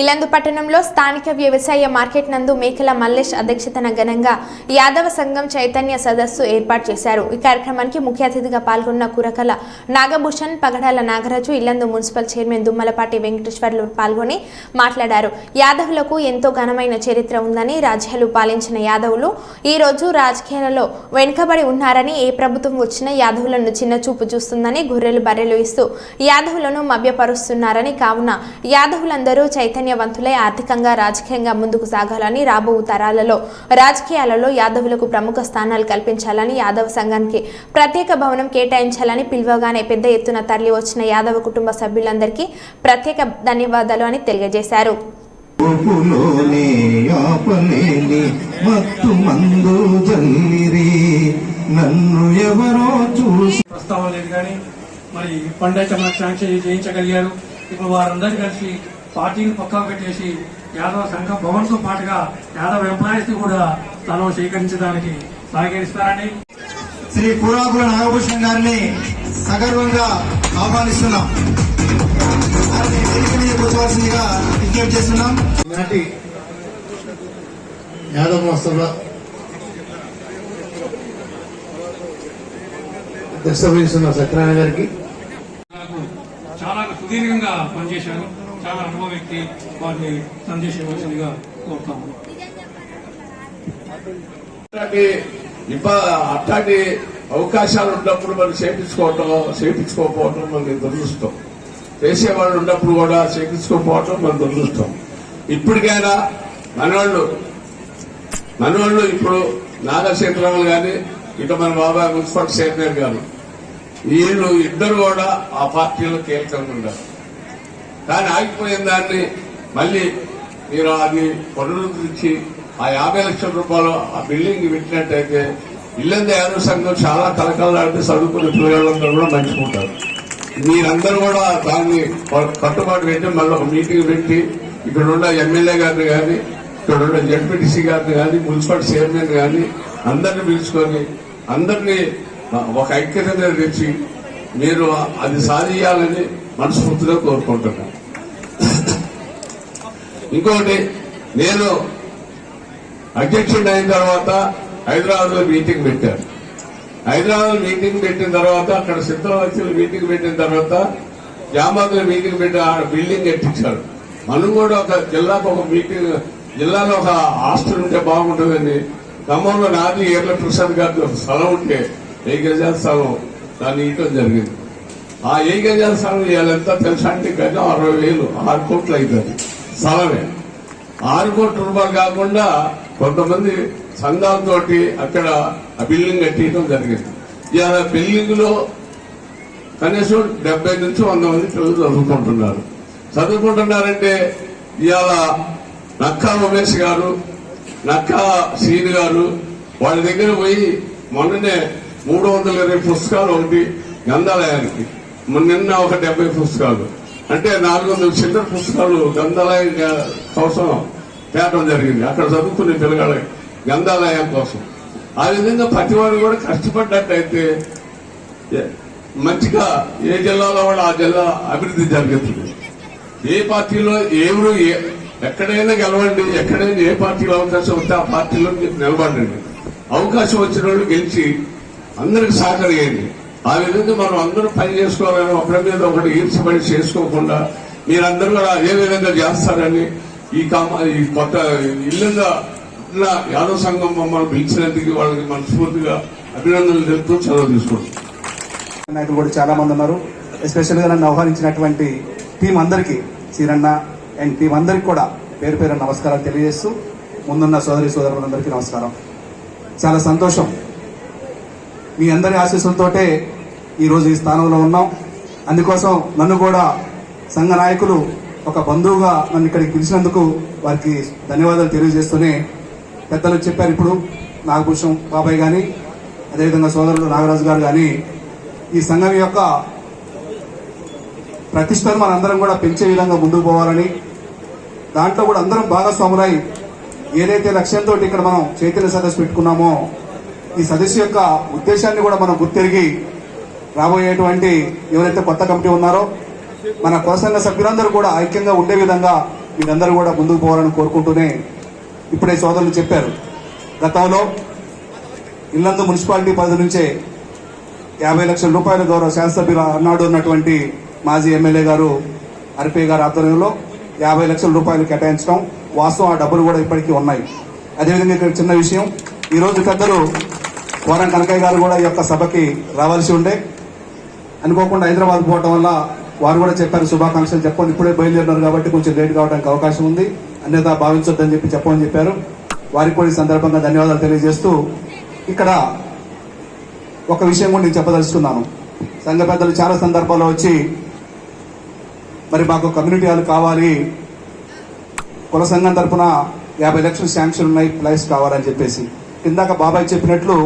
ఇలందు పట్టణంలో స్థానిక వ్యవసాయ మార్కెట్ నందు మేకల మల్లేష్ అధ్యక్షతన ఘనంగా యాదవ సంఘం చైతన్య సదస్సు ఏర్పాటు చేశారు. ఈ కార్యక్రమానికి ముఖ్య అతిథిగా పాల్గొన్న కురకల నాగభూషణ్ పగడాల నాగరాజు ఇల్లందు మున్సిపల్ చైర్మన్ దుమ్మలపాటి వెంకటేశ్వర్లు పాల్గొని మాట్లాడారు. యాదవులకు ఎంతో ఘనమైన చరిత్ర ఉందని రాజ్యాలు పాలించిన యాదవులు ఈ రోజు రాజకీయాలలో వెనుకబడి ఉన్నారని ఏ ప్రభుత్వం వచ్చినా యాదవులను చిన్న చూపు చూస్తుందని గొర్రెలు బర్రెలు ఇస్తూ యాదవులను మభ్యపరుస్తున్నారని కావున యాదవులందరూ చైతన్య చైతన్యవంతులై ఆర్థికంగా రాజకీయంగా ముందుకు సాగాలని రాబో తరాలలో రాజకీయాలలో యాదవులకు ప్రముఖ స్థానాలు కల్పించాలని యాదవ సంఘానికి ప్రత్యేక భవనం కేటాయించాలని పిలువగానే పెద్ద ఎత్తున తరలి వచ్చిన యాదవ కుటుంబ సభ్యులందరికీ ప్రత్యేక ధన్యవాదాలు అని తెలియజేశారు. నన్ను ఎవరో చూసి ప్రస్తావన లేదు కానీ మరి శాంక్షన్ చేయించగలిగారు ఇప్పుడు వారందరూ కలిసి పార్టీని పక్కకు పెట్టేసి యాదవ సంఘ భవన్తో పాటుగా యాదవ ఎంప్లాయీస్ని కూడా స్థలం స్వీకరించడానికి సహకరిస్తారని. శ్రీ పురాకుల నాగభూషణ్ గారిని సగర్వంగా ఆహ్వానిస్తున్నాం. కూర్చోవలసిందిగా విజ్ఞప్తి చేస్తున్నాం. నాటి యాదవ మహోత్సవ వహిస్తున్న సత్యనారాయణ గారికి. నాకు చాలా సుదీర్ఘంగా పనిచేశారు. చాలా అనుభవ వ్యక్తి వారిని సందేశించవలసిందిగా కోరుతాము. అట్లాంటి అవకాశాలు ఉన్నప్పుడు మనం చేపించుకోవటం చేపించుకోకపోవటం మనకి దురదృష్టం. చేసేవాళ్ళు ఉన్నప్పుడు కూడా చేపించుకోకపోవటం మన దురదృష్టం. ఇప్పటికైనా మనవాళ్ళు మనవాళ్ళు ఇప్పుడు నాగశేఖరరావు కానీ ఇక మన బాబాయ్ మున్సిపల్ చైర్మన్ గారు. వీళ్ళు ఇద్దరు కూడా ఆ పార్టీలో కీలకంగా ఉన్నారు కానీ ఆగిపోయిన దాన్ని మళ్ళీ మీరు అది పునరుద్ధరించి ఆ యాభై లక్షల రూపాయలు ఆ బిల్డింగ్ పెట్టినట్టయితే ఇల్లంద యాదవ సంఘం చాలా కలకలాడితే చదువుకునే పిల్లలందరూ కూడా మంచుకుంటారు. మీరందరూ కూడా దాన్ని కట్టుబాటు పెట్టి మళ్ళీ ఒక మీటింగ్ పెట్టి ఇక్కడ ఉన్న ఎమ్మెల్యే గారిని కానీ ఇక్కడ ఉన్న జడ్పీటీసీ గారిని కానీ మున్సిపల్ చైర్మన్ కానీ అందరిని పిలుచుకొని అందరినీ ఒక ఐక్యత తెచ్చి మీరు అది సాధించాలని మనస్ఫూర్తిగా కోరుకుంటున్నాను ఇంకోటి నేను అధ్యక్షుడు అయిన తర్వాత హైదరాబాద్లో మీటింగ్ పెట్టారు హైదరాబాద్లో మీటింగ్ పెట్టిన తర్వాత అక్కడ సిద్ధవచ్చులు మీటింగ్ పెట్టిన తర్వాత జామాబాద్ మీటింగ్ పెట్టి ఆ బిల్డింగ్ కట్టించారు మనం కూడా ఒక జిల్లాకు ఒక మీటింగ్ జిల్లాలో ఒక హాస్టల్ ఉంటే బాగుంటుందని ఖమ్మంలో నాది ఏర్ల ప్రసాద్ గారికి ఒక స్థలం ఉంటే ఏ గజాల స్థలం దాన్ని ఇవ్వడం జరిగింది. ఆ ఏ గజాల స్థలం ఇవాళంతా తెలుసా అంటే గజం అరవై వేలు ఆరు కోట్లు అవుతుంది స్థలమే ఆరు కోట్ల రూపాయలు కాకుండా కొంతమంది సంఘాలతోటి అక్కడ ఆ బిల్డింగ్ కట్టేయడం జరిగింది. ఇవాళ బిల్డింగ్లో కనీసం డెబ్బై నుంచి వంద మంది పిల్లలు చదువుకుంటున్నారు. చదువుకుంటున్నారంటే ఇవాళ నక్కా ఉమేష్ గారు నక్కా శ్రీని గారు వాళ్ళ దగ్గర పోయి మొన్ననే మూడు వందల ఇరవై పుస్తకాలు ఒకటి గ్రంథాలయానికి నిన్న ఒక డెబ్బై పుస్తకాలు. అంటే నాలుగు వందల చిల్లర పుస్తకాలు గ్రంథాలయం కోసం తేటం జరిగింది. అక్కడ చదువుకునే పిల్లగాళ్ళకి గ్రంథాలయం కోసం. ఆ విధంగా ప్రతివాడు కూడా కష్టపడ్డట్టయితే మంచిగా ఏ జిల్లాలో కూడా ఆ జిల్లా అభివృద్ధి జరుగుతుంది ఏ పార్టీలో ఎవరు ఏ- ఎక్కడైనా గెలవండి ఎక్కడైనా ఏ పార్టీలో అవకాశం వస్తే ఆ పార్టీలో నిలబడండి. అవకాశం వచ్చిన వాళ్ళు గెలిచి అందరికి సహకరియండి. ఆ విధంగా మనం అందరూ పని చేసుకోవాలని ఒకరి మీద ఒకటి ఈర్చబడి చేసుకోకుండా మీరందరూ కూడా ఏ విధంగా చేస్తారని ఈ కామ ఈ కొత్త ఇల్లుగా ఉన్న యాదవ సంఘం మమ్మల్ని పిలిచినందుకు వాళ్ళకి మనస్ఫూర్తిగా అభినందనలు తెలుపుతూ చదువు తీసుకుంటాం నాయకులు కూడా చాలా మంది ఉన్నారు. ఎస్పెషల్గా నన్ను ఆహ్వానించినటువంటి టీం అందరికీ చీరన్న అండ్ టీం అందరికి కూడా పేరు పేరు నమస్కారాలు తెలియజేస్తూ ముందున్న సోదరి సోదరులందరికీ నమస్కారం. చాలా సంతోషం. మీ అందరి ఆశీస్సులతోటే ఈరోజు ఈ స్థానంలో ఉన్నాం. అందుకోసం నన్ను కూడా సంఘ నాయకులు ఒక బంధువుగా నన్ను ఇక్కడికి పిలిచినందుకు వారికి ధన్యవాదాలు తెలియజేస్తూనే పెద్దలు చెప్పారు ఇప్పుడు నాగభూషణం బాబాయ్ కానీ అదేవిధంగా సోదరుడు నాగరాజు గారు కానీ ఈ సంఘం యొక్క ప్రతిష్టను మనందరం కూడా పెంచే విధంగా ముందుకు పోవాలని దాంట్లో కూడా అందరం భాగస్వాములై ఏదైతే లక్ష్యంతో ఇక్కడ మనం చైతన్య సదస్సు పెట్టుకున్నామో ఈ సదస్సు యొక్క ఉద్దేశాన్ని కూడా మనం గుర్తెరిగి రాబోయేటువంటి ఎవరైతే కొత్త కమిటీ ఉన్నారో మన కులసంఘ సభ్యులందరూ కూడా ఐక్యంగా ఉండే విధంగా మీరందరూ కూడా ముందుకు పోవాలని కోరుకుంటూనే ఇప్పుడే సోదరులు చెప్పారు. గతంలో ఇల్లందు మున్సిపాలిటీ పరిధి నుంచే యాభై లక్షల రూపాయల గౌరవ శాసనసభ్యులు అన్నాడు ఉన్నటువంటి మాజీ ఎమ్మెల్యే గారు అరిపే గారి ఆధ్వర్యంలో యాభై లక్షల రూపాయలు కేటాయించడం వాస్తవం. ఆ డబ్బులు కూడా ఇప్పటికీ ఉన్నాయి. అదేవిధంగా ఇక్కడ చిన్న విషయం ఈ రోజు పెద్దలు కోరం కనకయ్య గారు కూడా ఈ యొక్క సభకి రావాల్సి ఉండే అనుకోకుండా హైదరాబాద్ పోవటం వల్ల వారు కూడా చెప్పారు శుభాకాంక్షలు చెప్పండి ఇప్పుడే బయలుదేరినారు కాబట్టి కొంచెం లేట్ కావడానికి అవకాశం ఉంది. అన్యత భావించొద్దని చెప్పి చెప్పమని చెప్పారు. వారికి కూడా ఈ సందర్భంగా ధన్యవాదాలు తెలియజేస్తూ ఇక్కడ ఒక విషయం కూడా నేను చెప్పదలుచుకున్నాను. సంఘ పెద్దలు చాలా సందర్భాల్లో వచ్చి మరి మాకు కమ్యూనిటీ హాల్ కావాలి. కుల సంఘం తరఫున యాభై లక్షలు శాంక్షన్ ఉన్నాయి ప్లేస్ కావాలని చెప్పేసి. ఇందాక బాబాయ్ చెప్పినట్లు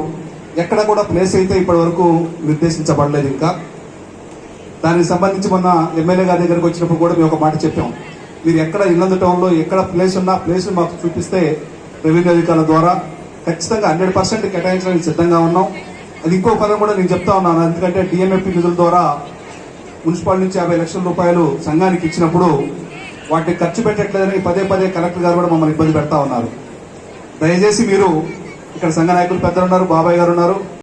ఎక్కడ కూడా ప్లేస్ అయితే ఇప్పటి వరకు నిర్దేశించబడలేదు ఇంకా. దానికి సంబంధించి మొన్న ఎమ్మెల్యే గారి దగ్గరకు వచ్చినప్పుడు కూడా మేము ఒక మాట చెప్పాం. మీరు ఎక్కడ ఇల్లందు టౌన్లో ఎక్కడ ప్లేస్ ఉన్నా ప్లేస్ మాకు చూపిస్తే రెవెన్యూ అధికారుల ద్వారా ఖచ్చితంగా హండ్రెడ్ పర్సెంట్ కేటాయించడానికి సిద్ధంగా ఉన్నాం. అది ఇంకో పదం కూడా నేను చెప్తా ఉన్నాను. ఎందుకంటే డిఎంఎఫ్పి నిధుల ద్వారా మున్సిపాలిటీ నుంచి యాభై లక్షల రూపాయలు సంఘానికి ఇచ్చినప్పుడు వాటిని ఖర్చు పెట్టట్లేదని పదే పదే కలెక్టర్ గారు కూడా మమ్మల్ని ఇబ్బంది పెడతా ఉన్నారు. దయచేసి మీరు ఇక్కడ సంఘ నాయకులు పెద్దలు ఉన్నారు బాబాయ్ గారు ఉన్నారు.